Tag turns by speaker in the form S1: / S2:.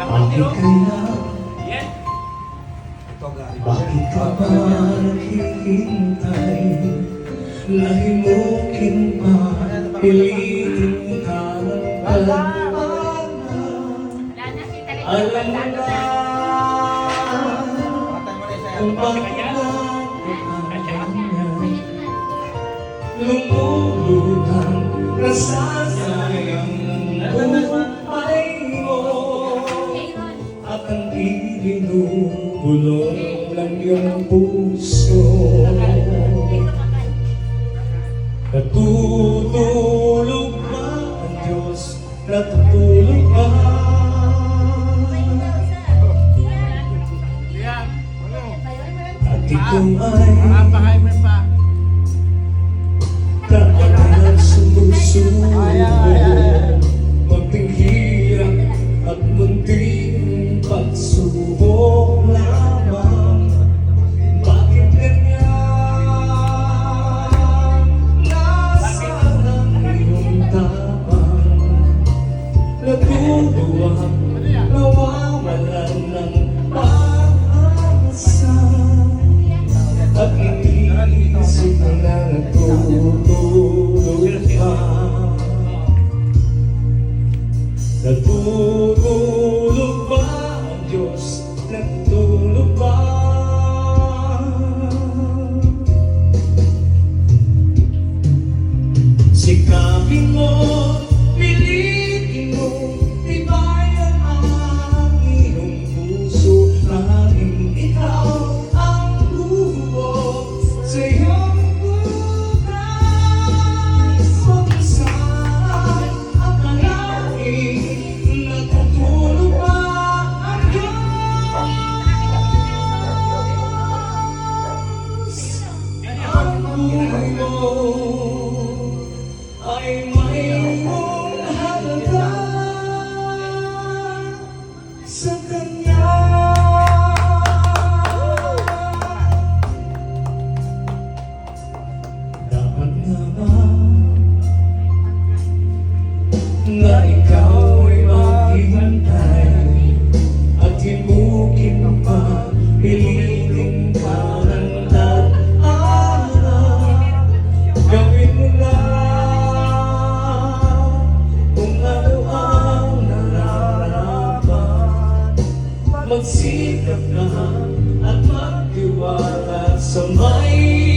S1: Bakit kaya? Bakit ka pa naghihintay? Lahimukin pa, pilitin kang pag-aaral Alam na kung bakit na kanya Lumulutan na sa'yo binubulong lang yung puso. nawawalan ng pag-asa At iniisip na natutulog pa Natutulog see you. magsikap na at magtiwala sa may